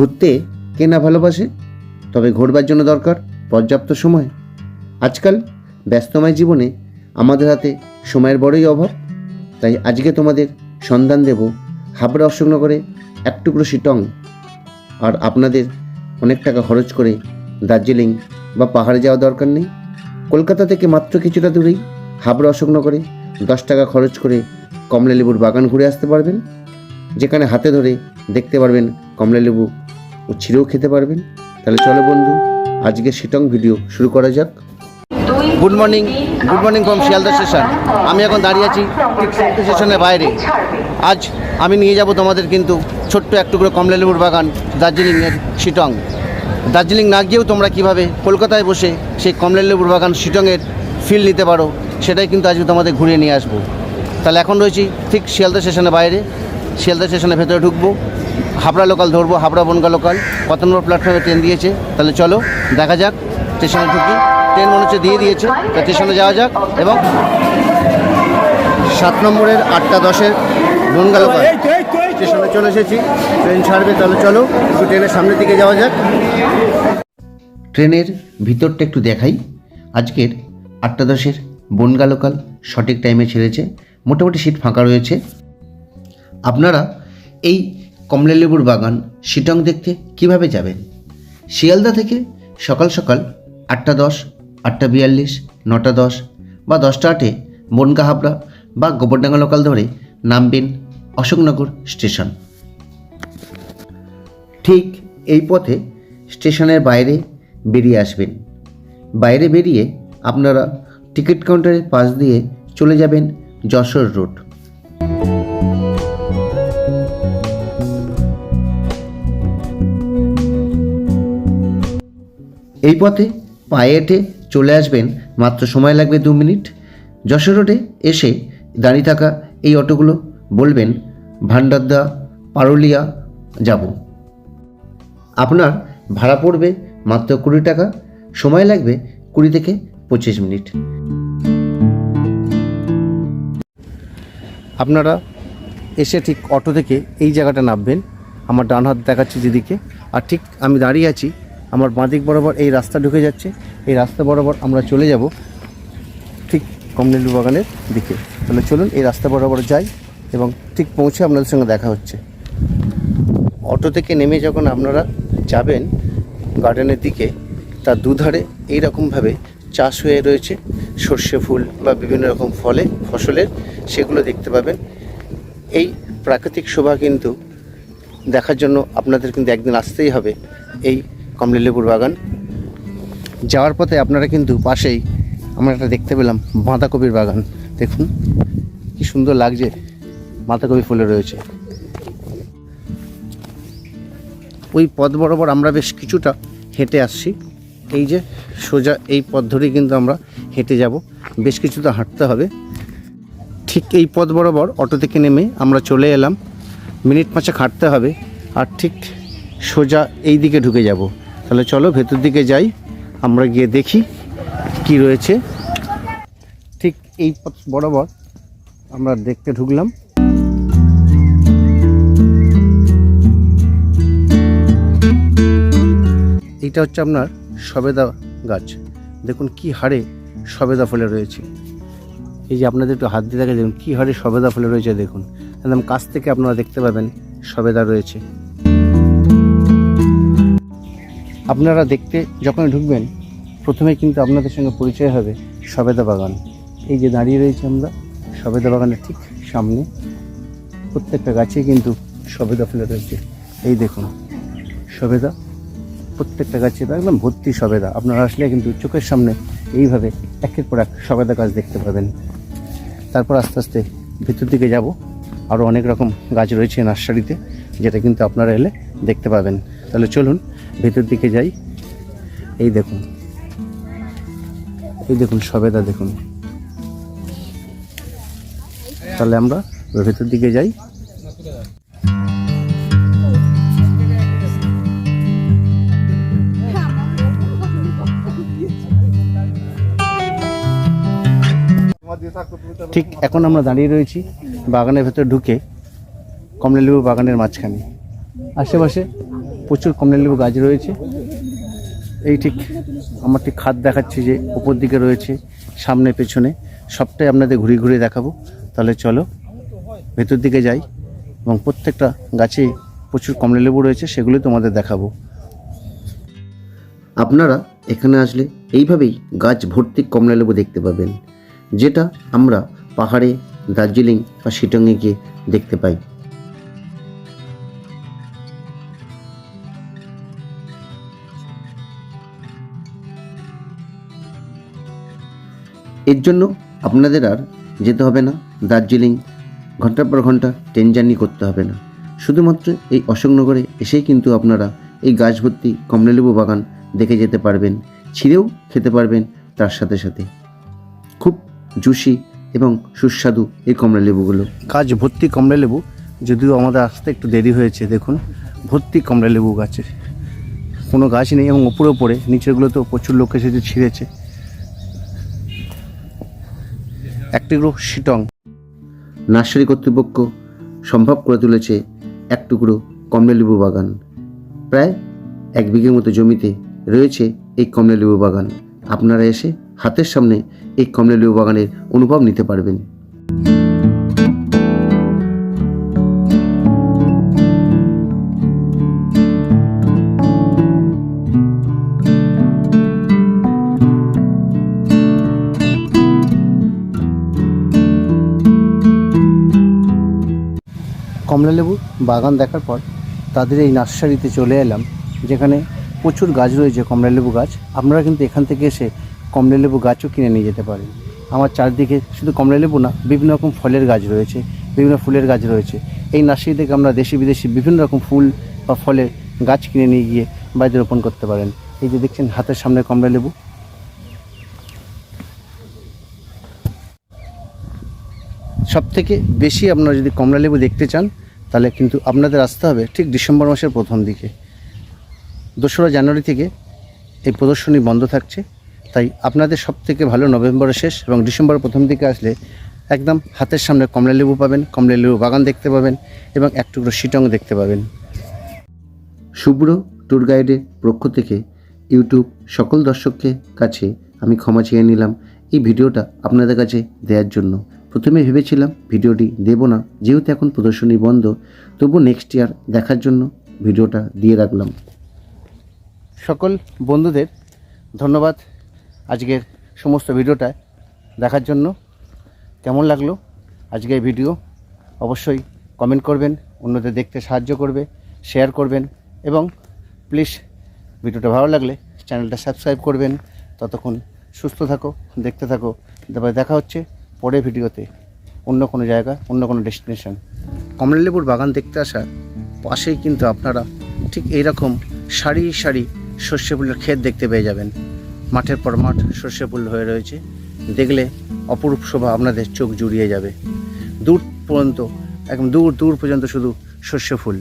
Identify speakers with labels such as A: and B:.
A: ঘুরতে কে না ভালোবাসে? তবে ঘুরবার জন্য দরকার পর্যাপ্ত সময়। আজকাল ব্যস্তময় জীবনে আমাদের হাতে সময়ের বড়ই অভাব। তাই আজকে তোমাদের সন্ধান দেব হাবড়া অশোকনগরে এক টুকরো শিটং। আর আপনাদের অনেক টাকা খরচ করে দার্জিলিং বা পাহাড়ে যাওয়া দরকার নেই। কলকাতা থেকে মাত্র কিছুটা দূরেই হাবড়া অশোকনগরে দশ টাকা খরচ করে কমলা লেবুর বাগান ঘুরে আসতে পারবেন। যেখানে হাতে ধরে দেখতে পারবেন কমলা লেবু ও ছিঁড়েও খেতে পারবেন। তাহলে চলো বন্ধু আজকে শিটং ভিডিও শুরু করা যাক। Good morning good morning from Sealdah station আমি এখন দাঁড়িয়ে আছি স্টেশনের বাইরে। আজ আমি নিয়ে যাব তোমাদের কিন্তু ছোট্ট এক টুকরো কমলা লেবুর বাগান, দার্জিলিংয়ের শিটং দার্জিলিং না গিয়েও তোমরা কীভাবে কলকাতায় বসে সেই কমলা লেবুর বাগান শিটংয়ের ফিল নিতে পারো, সেটাই কিন্তু আজকে তোমাদের ঘুরিয়ে নিয়ে আসব। তাহলে এখন রয়েছি ঠিক শিয়ালদা স্টেশনের বাইরে। শিয়ালদা স্টেশনের ভেতরে ঢুকবো। হাবড়া লোকাল ধরবো, হাবড়া বনগা লোকাল কত নম্বর প্ল্যাটফর্মে ট্রেন দিয়েছে? তাহলে চলো, দেখা যাক স্টেশনে ঢুকি। ট্রেন মনে হচ্ছে দিয়ে দিয়েছে, তা স্টেশনে যাওয়া যাক এবং সাত নম্বরের আটটা দশের বনগা লোকাল স্টেশনে চলে এসেছি ট্রেন ছাড়বে, তাহলে চলো, একটু ট্রেনের সামনের দিকে যাওয়া যাক। ট্রেনের ভিতরটা একটু দেখাই। আজকের আটটা দশের বনগা লোকাল সঠিক টাইমে ছেড়েছে। মোটামুটি সিট ফাঁকা রয়েছে। আপনারা এই কমলালেবুর বাগান শিটং দেখতে কীভাবে যাবেন? শিয়ালদা থেকে সকাল সকাল আটটা দশ, আটটা বিয়াল্লিশ, নটা দশ বা দশটা আটে বনগা হাবড়া বা গোবরডাঙ্গা লোকাল ধরে নামবেন অশোকনগর স্টেশন। ঠিক এই পথে স্টেশনের বাইরে বেরিয়ে আসবেন। বাইরে বেরিয়ে আপনারা টিকিট কাউন্টারের পাশ দিয়ে চলে যাবেন যশোর রোড। এই পথে পায়ে হেঁটে চলে আসবেন মাত্র সময় লাগবে দু মিনিট। যশোর রোডে এসে দাঁড়িয়ে থাকা এই অটোগুলো বলবেন ভান্ডারদা পারুলিয়া যাব। আপনার ভাড়া পড়বে মাত্র কুড়ি টাকা, সময় লাগবে কুড়ি থেকে পঁচিশ মিনিট। আপনারা এসে ঠিক অটো থেকে এই জায়গাটা নামবেন। আমার ডান হাত দেখাচ্ছে যেদিকে, আর ঠিক আমি দাঁড়িয়ে আছি আমার বাঁদিক বরাবর এই রাস্তা ঢুকে যাচ্ছে। এই রাস্তা বরাবর আমরা চলে যাব ঠিক কমলেলু বাগানের দিকে। তাহলে চলুন এই রাস্তা বরাবর যাই এবং ঠিক পৌঁছে আপনাদের সঙ্গে দেখা হচ্ছে। অটো থেকে নেমে যখন আপনারা যাবেন গার্ডেনের দিকে, তার দুধারে এইরকমভাবে চাষ হয়ে রয়েছে। সর্ষে ফুল বা বিভিন্ন রকম ফলে, ফসলের সেগুলো দেখতে পাবেন। এই প্রাকৃতিক শোভা কিন্তু দেখার জন্য আপনাদের কিন্তু একদিন আসতেই হবে। এই কমলা বাগান। যাওয়ার পথে আপনারা কিন্তু পাশেই আমরা একটা দেখতে পেলাম বাঁধাকপির বাগান। দেখুন, কি সুন্দর লাগছে বাঁধাকপি ফুলে রয়েছে। ওই পথ বরাবর আমরা বেশ কিছুটা হেঁটে আসছি। এই যে সোজা এই পথ ধরেই কিন্তু আমরা হেঁটে যাব। বেশ কিছুটা হাঁটতে হবে। ঠিক এই পথ বরাবর অটো থেকে নেমে আমরা চলে এলাম। মিনিট পাঁচেক হাঁটতে হবে আর ঠিক সোজা এই দিকে ঢুকে যাব। তাহলে চলো ভেতর দিকে যাই, আমরা গিয়ে দেখি কি রয়েছে। ঠিক এই পথ বরাবর আমরা দেখতে ঢুকলাম। এইটা হচ্ছে আপনার সবেদা গাছ। দেখুন কি হারে সবেদা ফলে রয়েছে। এই যে আপনাদের একটু হাত দিয়ে দেখা দেখুন কী হারে সবেদা ফলে রয়েছে, দেখুন। একদম কাছ থেকে আপনারা দেখতে পাবেন সবেদা রয়েছে। আপনারা দেখতে যখন ঢুকবেন, প্রথমে কিন্তু আপনাদের সঙ্গে পরিচয় হবে সবেদা বাগান। এই যে দাঁড়িয়ে রয়েছে আমরা, সবেদা বাগানের ঠিক সামনে। প্রত্যেকটা গাছে কিন্তু সবেদা ফুলে রয়েছে। এই দেখুন, সবেদা, প্রত্যেকটা গাছে একদম ভর্তি সবেদা। আপনারা আসলে কিন্তু চোখের সামনে এইভাবে একের পর এক সবেদা গাছ দেখতে পাবেন। তারপর আস্তে আস্তে ভিতর দিকে যাব। আরও অনেক রকম গাছ রয়েছে নার্সারিতে, যেটা কিন্তু আপনারা এলে দেখতে পাবেন। তাহলে চলুন, ভেতর দিকে যাই। এই দেখুন। এই দেখুন, সবেদা দেখুন। তাহলে আমরা ভেতর দিকে যাই। ঠিক এখন আমরা দাঁড়িয়ে রয়েছি বাগানের ভেতর ঢুকে কমলালেবু বাগানের মাঝখানে। আশেপাশে
B: প্রচুর কমলালেবু গাছ রয়েছে। এই ঠিক আমার ঠিক খাদ দেখাচ্ছি যে উপর দিকে রয়েছে, সামনে, পেছনে। সবটাই আপনাদের ঘুরে ঘুরে দেখাবো। তাহলে চলো, ভেতর দিকে যাই এবং প্রত্যেকটা গাছে প্রচুর কমলালেবু রয়েছে, সেগুলো তোমাদের দেখাবো।
A: আপনারা এখানে আসলে এইভাবেই গাছ ভর্তি কমলালেবু দেখতে পাবেন, যেটা আমরা পাহাড়ে, দার্জিলিং বা শিটংয়ে গিয়ে দেখতে পাই। এর জন্য আপনাদের আর যেতে হবে না। দার্জিলিং, ঘণ্টার পর ঘণ্টা ট্রেন জার্নি করতে হবে না। শুধুমাত্র এই অশোকনগরে এসেই কিন্তু আপনারা এই গাছ ভর্তি কমলালেবু বাগান দেখে যেতে পারবেন, ছিঁড়েও খেতে পারবেন তার সাথে সাথে। খুব জুসি এবং সুস্বাদু এই কমলালেবুগুলো।
B: গাছ ভর্তি কমলালেবু, যদিও আমাদের আসতে একটু দেরি হয়েছে, দেখুন। ভর্তি কমলালেবু গাছে কোনো গাছ নেই এবং উপরে ওপরে নিচেরগুলো তো প্রচুর লোক এসেছে, ছিঁড়েছে। একটি গ্রুপ শিটং
A: নার্সারি কর্তৃপক্ষ সম্ভব করে তুলেছে এক টুকরো কমলালেবু বাগান। প্রায় এক বিঘের মতো জমিতে রয়েছে এই কমলালেবু বাগান। আপনারা এসে হাতের সামনে এই কমলালেবু বাগানের অনুভব নিতে পারবেন।
B: কমলালেবু বাগান দেখার পর তাদের এই নার্সারিতে চলে এলাম, যেখানে প্রচুর গাছ রয়েছে কমলালেবু গাছ। আপনারা কিন্তু এখান থেকে এসে কমলালেবু গাছও কিনে নিয়ে যেতে পারেন আমার চারদিকে শুধু কমলালেবু না, বিভিন্ন রকম ফলের গাছ রয়েছে, বিভিন্ন ফুলের গাছ রয়েছে। এই নার্সারি থেকে আমরা দেশি বিদেশি বিভিন্ন রকম ফুল বা ফলের গাছ কিনে নিয়ে গিয়ে বাড়িতে রোপণ করতে পারেন। এই যে দেখছেন, হাতের সামনে কমলালেবু সব থেকে বেশি আপনারা যদি কমলালেবু দেখতে চান তাহলে কিন্তু আপনাদের আসতে হবে ঠিক ডিসেম্বর মাসের প্রথম দিকে। দোসরা জানুয়ারি থেকে এই প্রদর্শনী বন্ধ থাকছে। তাই আপনাদের সব থেকে ভালো নভেম্বরের শেষ এবং ডিসেম্বরের প্রথম দিকে আসলে একদম হাতের সামনে কমলালেবু পাবেন কমলালেবু বাগান দেখতে পাবেন এবং এক টুকরো শিটং দেখতে পাবেন।
A: শুভ্র ট্যুর গাইডের পক্ষ থেকে ইউটিউব সকল দর্শককে কাছে আমি ক্ষমা চেয়ে নিলাম। এই ভিডিওটা আপনাদের কাছে দেওয়ার জন্য। প্রথমে ভেবেছিলাম ভিডিওটি দেব না, যেহেতু এখন প্রদর্শনী বন্ধ, তবু নেক্সট ইয়ার দেখার জন্য ভিডিওটা দিয়ে রাখলাম।
B: সকল বন্ধুদের ধন্যবাদ আজকের সমস্ত ভিডিওটা দেখার জন্য। কেমন লাগল আজকের ভিডিও? অবশ্যই কমেন্ট করবেন, অন্যদের দেখতে সাহায্য করবে শেয়ার করবেন এবং প্লিজ ভিডিওটা ভালো লাগলে চ্যানেলটা সাবস্ক্রাইব করবেন। ততক্ষণ সুস্থ থাকো, দেখতে থাকো। তারপরে দেখা হচ্ছে পরের ভিডিওতে অন্য কোনো জায়গা, অন্য কোনো ডেস্টিনেশন কমলালেবুর বাগান দেখতে আসা পাশেই কিন্তু আপনারা ঠিক এইরকম সারি সারি সর্ষে ফুলের ক্ষেত দেখতে পেয়ে যাবেন। মাঠের পর মাঠ সর্ষে ফুল হয়ে রয়েছে। দেখলে অপরূপ শোভা আপনাদের চোখ জুড়িয়ে যাবে। দূর পর্যন্ত, একদম দূর দূর পর্যন্ত শুধু সর্ষে ফুল।